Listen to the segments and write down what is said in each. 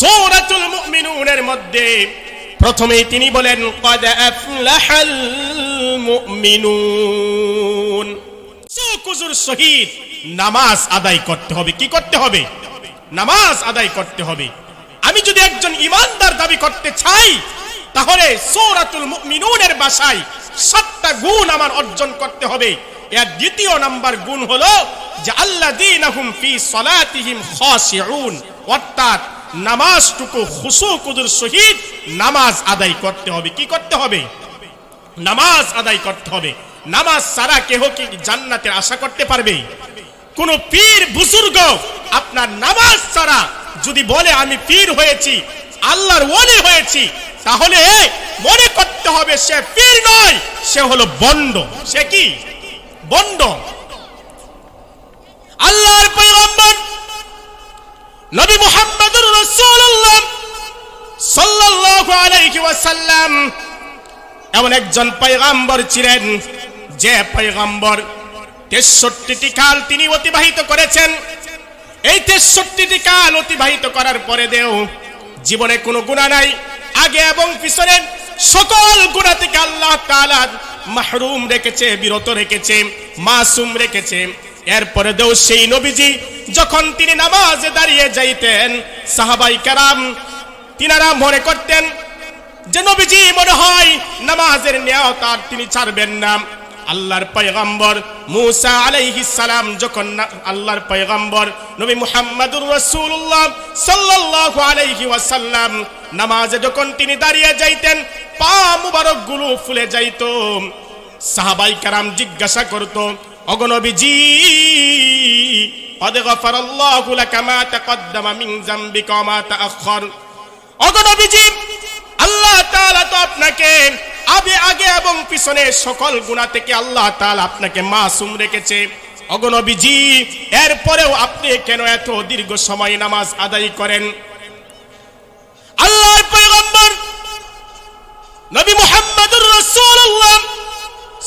সূরাতুল মুমিনুনের মধ্যে প্রথমেই তিনি বলেন, কদ আফলাহাল মুমিনুন। কুজুর শহীদ নামাজ আদায় করতে হবে। কি করতে হবে? নামাজ আদায় করতে হবে। আমি যদি একজন ইমানদার দাবি করতে চাই, তাহলে সূরাতুল মুমিনুনের ভাষায় সাতটা গুণ আমার অর্জন করতে হবে। এর দ্বিতীয় নাম্বার গুণ হলো যে আল্লাযীনাহুম ফি সলাতিহিম খাশিউন। অর্থাৎ নামাজটুকু খুশু কুদুর সহিত নামাজ আদায় করতে হবে। কি করতে হবে? নামাজ আদায় করতে হবে। নামাজ সারা কেহ কি জান্নাতের আশা করতে পারবে? কোন পীর, বুজুর্গ আপনার নামাজ ছাড়া যদি বলে, আমি পীর হয়েছি, আল্লাহর ওলি হয়েছি, তাহলে মনে করতে হবে, সে পীর নয়, সে হলো বন্ড। সে কি? বন্ড। আল্লাহর পয়গম্বর নবী মুহাম্মদুর এমন একজন পয়গাম্বর ছিলেন যে পয়গাম্বর তেষট্টিটি কাল তিনি অতিবাহিত করেছেন। এই তেষট্টিটি কাল অতিবাহিত করার পরে দেও জীবনে কোনো গুণা নাই। আগে এবং পিছনে সকল গুণা থেকে আল্লাহ তাআলা মাহরুম রেখেছে, বিরত রেখেছে, মাসুম রেখেছে। এরপরে দেও সেই নবীজি, যখন তিনি নামাজে দাঁড়িয়ে যাইতেন, সাহাবাই কারাম তিনারা মনে করতেন যে নবীজি মনে হয় নামাজের নিয়ত আর তিনি ছাড়বেন না। আল্লাহর পয়গম্বর মুসা আলাইহিস সালাম যখন আল্লাহর পয়গম্বর নবী মুহাম্মদুর রাসূলুল্লাহ সাল্লাল্লাহু আলাইহি ওয়াসাল্লাম নামাজে যখন তিনি দাঁড়িয়ে যাইতেন, পা মুবারকগুলো ফুলে যাইত। সাহাবাই কারাম জিজ্ঞাসা করত অগনবীজি আপনাকে আগে আগে এবং পিছনে সকল গুণা থেকে আল্লাহ তাল আপনাকে মাসুম রেখেছে। অগনবীজি এরপরেও আপনি কেন এত দীর্ঘ সময় নামাজ আদায় করেন? আল্লাহর পয়গম্বর নবী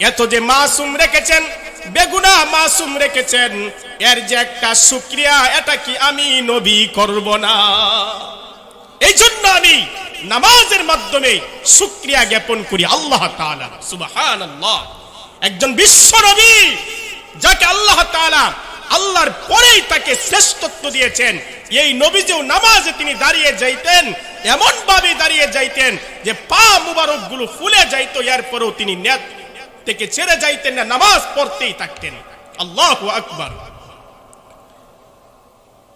এত যে মাসুম রেখেছেন, বেগুনা মাসুম রেখেছেন, এর যে একটা শুক্রিয়া এটা কি আমি নবী করব না? এই জন্য আমি নামাজের মাধ্যমে শুক্রিয়া জ্ঞাপন করি আল্লাহ তাআলা, সুবহানাল্লাহ। একজন বিশ্ব নবী, যাকে আল্লাহ তাআলা আল্লাহর পরেই তাকে শ্রেষ্ঠত্ব দিয়েছেন, এই নবীজেও নামাজে তিনি দাঁড়িয়ে যাইতেন এমন ভাবে দাঁড়িয়ে যাইতেন যে পা মুবারকগুলো ফুলে যাইতো, এরপরেও তিনি নেত থেকে ছেড়ে যাইতেন না, নামাজ পড়তেই থাকতেন। আল্লাহু আকবার।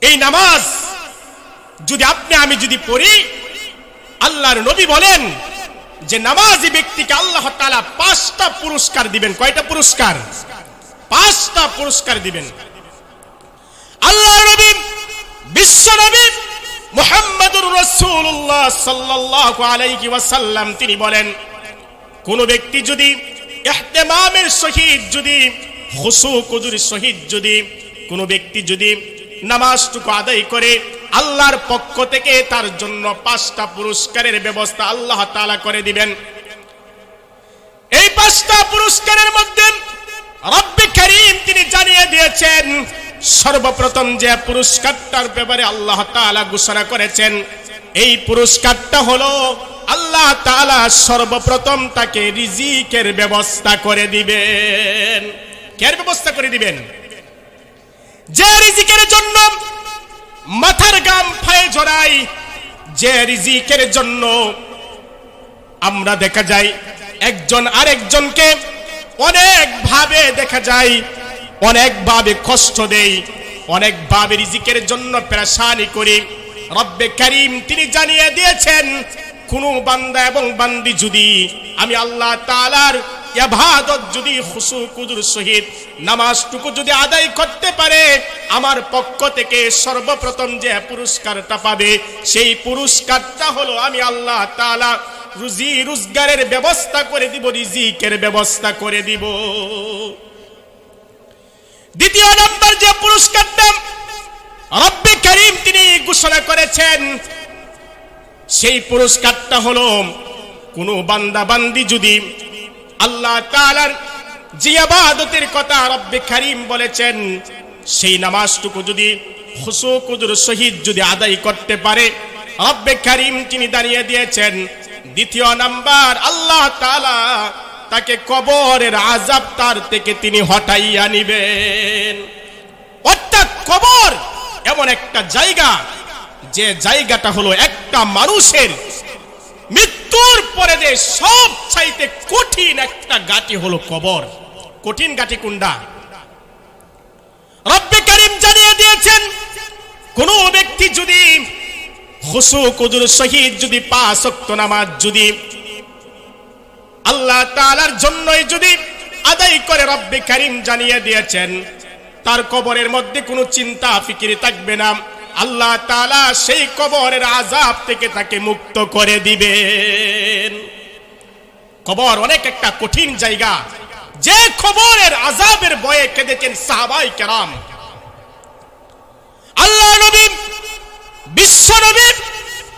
এই নামাজ যদি আপনি, আমি যদি পড়ি, আল্লাহর নবী বলেন যে নামাজি ব্যক্তিকে আল্লাহ তাআলা পাঁচটা পুরস্কার দিবেন। কয়টা পুরস্কার? পাঁচটা পুরস্কার দিবেন। আল্লাহ নবী, বিশ্ব নবী মুহাম্মদুর রাসূলুল্লাহ সাল্লাল্লাহু আলাইহি ওয়াসাল্লাম, তিনি বলেন, কোন ব্যক্তি যদি ইহতেমামের সহিত যদি খুশু কুদুর সহিত যদি, কোন ব্যক্তি যদি নামাজটুকু আদায় করে, আল্লাহর পক্ষ থেকে তার জন্য পাঁচটা পুরস্কারের ব্যবস্থা আল্লাহ তাআলা করে দিবেন। এই পাঁচটা পুরস্কারের মধ্যে রব্বে করিম তিনি জানিয়ে দিয়েছেন, সর্বপ্রথম যে পুরস্কারটার ব্যাপারে আল্লাহ তাআলা ঘোষণা করেছেন, এই পুরস্কারটা হলো আল্লাহ তাআলা সর্বপ্রথম তাকে রিজিকের ব্যবস্থা করে দিবেন। কের ব্যবস্থা করে দিবেন? যে রিজিকের জন্য মাথার গাম ফায়ে জড়াই, যে রিজিকের জন্য আমরা দেখা যায় একজন আরেকজনকে অনেক ভাবে দেখা যায় অনেক ভাবে কষ্ট দেই অনেক ভাবে রিজিকের জন্য পেরেশানি করি। রব্বে করিম তিনি জানিয়ে দিয়েছেন কোন বান্দা এবং বান্দি যদি আমি আল্লাহ তালার ইবাদত যদি খুশু কুদুর সহিত নামাজটুকু যদি আদায় করতে পারে, আমার পক্ষ থেকে সর্বপ্রথম যে পুরস্কারটা পাবে, সেই পুরস্কারটা হলো আমি আল্লাহ তাআলা রুজি রোজগারের ব্যবস্থা করে দিব, রিজিকের ব্যবস্থা করে দিব। দ্বিতীয় নম্বর যে পুরস্কারটা রব্বে করিম তিনি ঘোষণা করেছেন সেই পুরস্কারটা হলো, কোন বান্দা বান্দি যদি আল্লাহ তাআলার যে আবাদতের কথা রব্বে খারিম বলেছেন, সেই নামাজটুকু যদি খুশু কুদুর শহীদ যদি আদায় করতে পারে, রব্বে খারিম তিনি দাঁড়িয়ে দিয়েছেন। দ্বিতীয় নাম্বার, আল্লাহ তাআলা তাকে কবরের আজাব তার থেকে তিনি হটাইয়া নিবেন। অর্থাৎ কবর এমন একটা জায়গা যে জায়গাটা হলো একটা মানুষের মৃত্যুর পরে যে সব চাইতে কঠিন একটা গাটি হলো কবর। কঠিন গাটি কুন্ডা রব্বে করিম জানিয়ে দিয়েছেন, কোন ব্যক্তি যদি খুশু কুদুর, শহীদ যদি পাঁচ ওয়াক্ত নামাজ যদি আল্লাহ তাআলার জন্যই যদি আদায় করে রব্বে করিম জানিয়ে দিয়েছেন, তার কবরের মধ্যে কোনো চিন্তা, ফিকিরি থাকবে না। আল্লাহ তালা সেই কবরের আজাব থেকে তাকে মুক্ত করে দিবেন। কবর অনেক একটা কঠিন জায়গা। যে খবরের আজাবের বয়ে কেঁদেছেন সাহাবাই কেরাম। আল্লাহ নবী, বিশ্ব নবী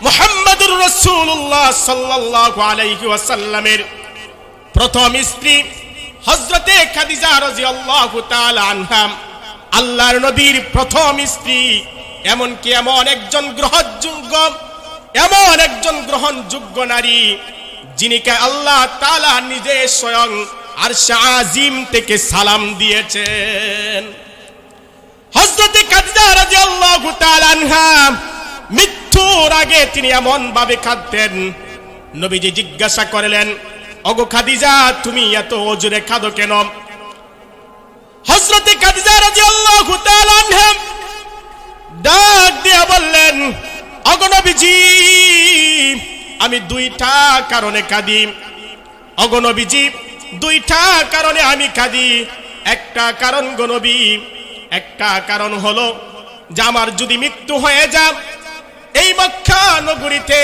মোহাম্মদুর রসুল্লাহ সাল্লাল্লাহু আলাইহি প্রথম স্ত্রী হজরতে খাদিজা তাআলা আনহা, আল্লাহর নবীর প্রথম স্ত্রী এমনকি এমন একজন গ্রহণযোগ্য, এমন একজন গ্রহণযোগ্য নারী যিনিকে আল্লাহ তাআলা নিজে স্বয়ং আর আজিম থেকে সালাম দিয়েছেন। হজরতে রাদিয়াল্লাহু তাআলা আনহা মৃত্যুর আগে তিনি এমন ভাবে কাঁদতেন। নবীজি জিজ্ঞাসা করলেন অগো খাদিজা, তুমি এত ওজুরে খাদো কেন? হজরতে রাদিয়াল্লাহু তাআলা আনহা ডাক দিয়ে বললেন, অগো নবীজি, আমি দুইটা কারণে কাঁদি। অগো নবীজি, দুইটা কারণে আমি কাঁদি। একটা কারণ গো নবী, একটা কারণ হলো যে আমার যদি মৃত্যু হয়ে যায়, এই মক্কা নগরীতে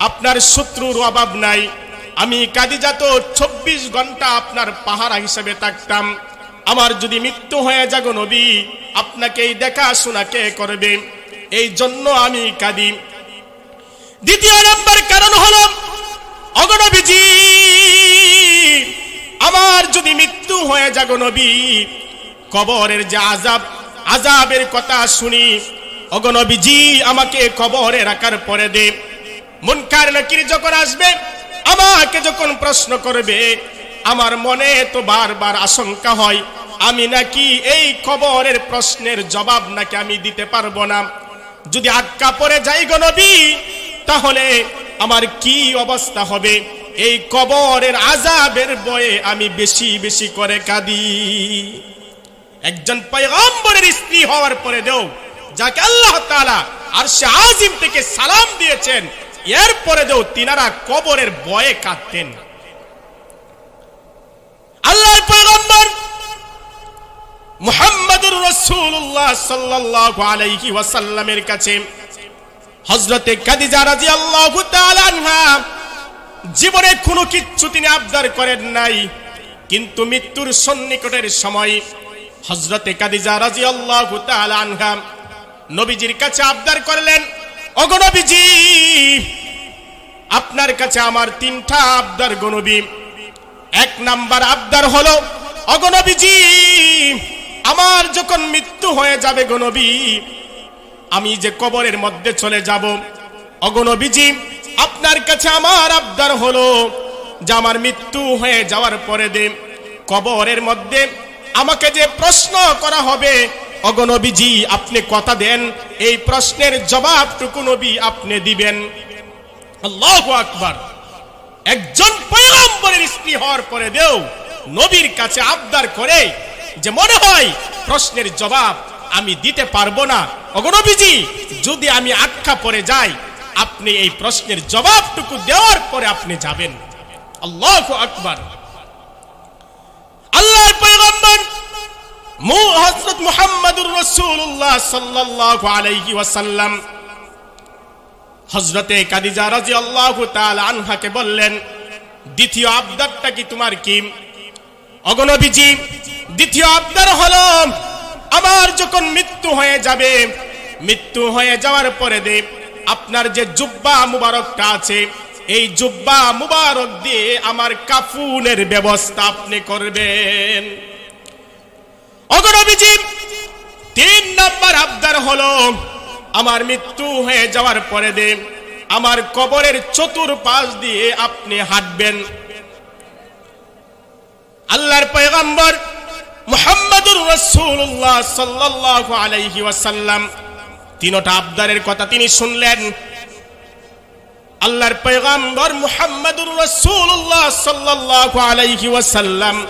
আপনার শত্রুর অভাব নাই। আমি কাদিজা তো চব্বিশ ঘণ্টা আপনার পাহারা হিসেবে থাকতাম। আমার যদি মৃত্যু হয়ে যাগো নবী আপনাকে এই দেখাশোনা কে করবে? এই জন্য আমি কাঁদি। দ্বিতীয় নম্বর কারণ হল অগণবীজি আমার যদি মৃত্যু হয়ে যাগো নবী, কবরের যে আজাব আজাবের কথা শুনি অগণবীজি আমাকে কবরে রাখার পরে দে। মুনকার নাকির যখন আসবে, আমাকে যখন প্রশ্ন করবে আমার মনে তো বারবার আশঙ্কা হয়। আমি নাকি এই কবরের প্রশ্নের জবাব নাকি আমি দিতে পারব না। যদি আটকা পড়ে যাই গো নবী, তাহলে আমার কি অবস্থা হবে? এই কবরের আজাবের বয়ে আমি বেশি বেশি করে কাঁদি। একজন পয়গম্বরের স্ত্রী হওয়ার পরে দেও, যাকে আল্লাহ তাআলা আর সে আজিম থেকে সালাম দিয়েছেন, এরপরে দেও তিনারা কবরের বয়ে কাঁদতেন। আল্লাহর পয়গম্বর মুহাম্মদুর রাসূলুল্লাহ সাল্লাল্লাহু আলাইহি ওয়াসাল্লামের কাছে হযরতে খাদিজা রাদিয়াল্লাহু তাআলা আনহা, জীবনে কোনো কিচ্ছু তিনি আবদার করেন নাই, কিন্তু মৃত্যুর সন্নিকটের সময় হজরতে কাদিজা রাজি আল্লাহ আনহা নবীজির কাছে আবদার করলেন অগনবীজি আপনার কাছে আমার তিনটা আবদার গনবী এক নাম্বার আবদার হলো অগনবীজি আমার যখন মৃত্যু হয়ে যাবে গনবী আমি যে কবরের মধ্যে চলে যাব অগনবীজি আপনার কাছে আমার আবদার হলো যে আমার মৃত্যু হয়ে যাওয়ার পরে দে, কবরের মধ্যে আমাকে যে প্রশ্ন করা হবে অগনবীজি আপনি কথা দেন, এই প্রশ্নের জবাবটুকু নবী আপনি দিবেন। আল্লাহ আকবার। একজন পয়গম্বরের স্ত্রী হওয়ার পরে দেও নবীর কাছে আবদার করে যে মনে হয় প্রশ্নের জবাব আমি দিতে পারব না। অগনবীজি যদি আমি আটকা পড়ে যাই, আপনি এই প্রশ্নের জবাবটুকু দেওয়ার পরে আপনি যাবেন। আল্লাহ আকবার। আল্লাহর পয়গম্বর মু হযরত মুহাম্মদুর রাসূলুল্লাহ সাল্লাল্লাহু আলাইহি ওয়াসাল্লাম হজরতে কাদিজা রাজি আল্লাহ আনহাকে বললেন, দ্বিতীয় আবদারটা কি তোমার কি? অগণবীজি দ্বিতীয় আবদার হলো, আমার যখন মৃত্যু হয়ে যাবে, মৃত্যু হয়ে যাওয়ার পরে দে, আপনার যে জুব্বা মুবারকটা আছে, এই জুব্বা মুবারক দিয়ে আমার কাফুনের ব্যবস্থা আপনি করবেন। অগণবীজি তিন নম্বর আবদার হলো আমার মৃত্যু হয়ে যাওয়ার পরে দে, আমার কবরের চতুর পাশ দিয়ে আপনি হাঁটবেন। আল্লাহর পয়গম্বর মুহাম্মাদুর রাসূলুল্লাহ সাল্লাল্লাহু আলাইহি ওয়াসাল্লাম, তিনটা আবদারের কথা তিনি শুনলেন। আল্লাহর পয়গম্বর মুহাম্মাদুর রাসূলুল্লাহ সাল্লাল্লাহু আলাইহি ওয়াসাল্লাম,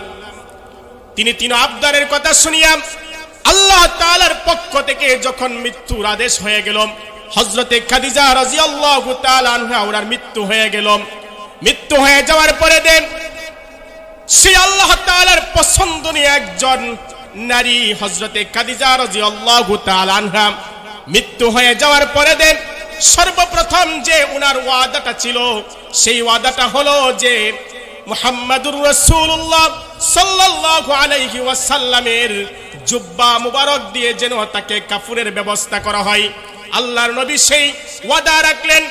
তিনি তিন আবদারের কথা শুনিয়া আল্লাহ তাআলার পক্ষ থেকে যখন মৃত্যুর আদেশ হয়ে গেল হজরতে খাদিজা তাআলা আনহা ওনার মৃত্যু হয়ে গেল। মৃত্যু হয়ে যাওয়ার পরে দেন, সে আল্লাহ তাআলার পছন্দনীয় একজন নারী হজরতে খাদিজা রাদিয়াল্লাহু তাআলা আনহা মৃত্যু হয়ে যাওয়ার পরে দেন, সর্বপ্রথম যে উনার ওয়াদাটা ছিল, সেই ওয়াদাটা হলো যে মুহাম্মাদুর রাসূলুল্লাহ সাল্লাল্লাহু আলাইহি ওয়াসাল্লামের জুব্বা মুবারক দিয়ে যেন তাকে কাফুরের ব্যবস্থা করা হয়। আল্লাহর নবী সেই ওয়াদা রাখলেন।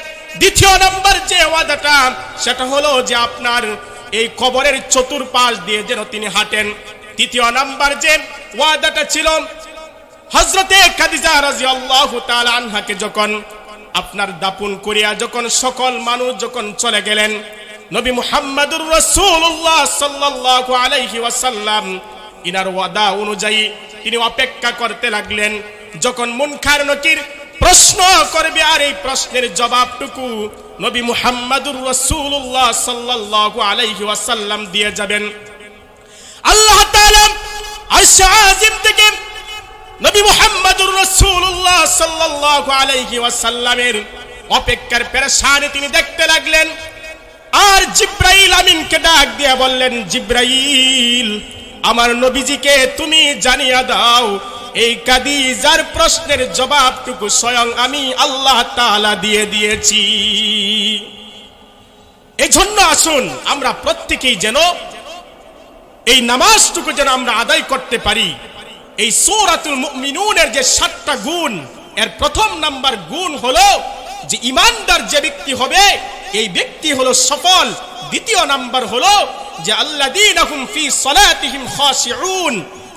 দ্বিতীয় নম্বর যে ওয়াদাটা, সেটা হলো যে আপনার এই কবরের চতুর্পাশ দিয়ে যেন তিনি হাঁটেন। তৃতীয় নাম্বার যে ওয়াদাটা ছিল হজরতে খাদিজা রাদিয়াল্লাহু তাআলা আনহাকে যখন আপনার দাপন করিয়া যখন সকল মানুষ যখন চলে গেলেন, নবী মুহাম্মাদুর রাসূলুল্লাহ সাল্লাল্লাহু আলাইহি ওয়াসাল্লাম ইনার ওয়াদা অনুযায়ী তিনি অপেক্ষা করতে লাগলেন। যখন মুনকার নকির প্রশ্ন করবে আর এই প্রশ্নের জবাবটুকু নবী মুহাম্মাদুর রাসূলুল্লাহ সাল্লাল্লাহু আলাইহি ওয়াসাল্লাম দিয়ে যাবেন। আল্লাহ তাআলা আরশ আজিম থেকে নবী মুহাম্মাদুর রাসূলুল্লাহ সাল্লাল্লাহু আলাইহি ওয়াসাল্লামের অপেক্ষার পেরেশানি তিনি দেখতে লাগলেন। আর জিব্রাইল আমিনকে ডাক দিয়ে বললেন, জিব্রাইল আমার নবীজিকে তুমি জানিয়া দাও, এই কাদিজার প্রশ্নের জবাবটুকু স্বয়ং আমি আল্লাহ তাআলা দিয়ে দিয়েছি। এই জন্য আসুন আমরা প্রত্যেকেই যেন এই নামাজটুকু যেন আমরা আদায় করতে পারি। এই সূরাতুল মুমিনুনের যে সাতটা গুণ, এর প্রথম নাম্বার গুণ হলো যে ইমানদার যে ব্যক্তি হবে, এই ব্যক্তি হলো সফল। দ্বিতীয় নাম্বার হলো যে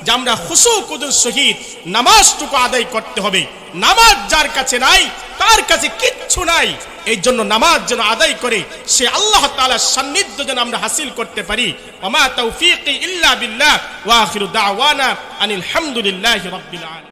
যে আমরা খুশু কুদুর সহিত নামাজটুকু আদায় করতে হবে। নামাজ যার কাছে নাই, তার কাছে কিচ্ছু নাই। এই জন্য নামাজ যেন আদায় করে, সে আল্লাহ তাআলার সান্নিধ্য যেন আমরা হাসিল করতে পারি। ওমা তৌফিকি ইল্লা বিল্লাহ, ওয়া আখিরু দাওয়ানা আনিল হামদুলিল্লাহি রাব্বিল আলামিন।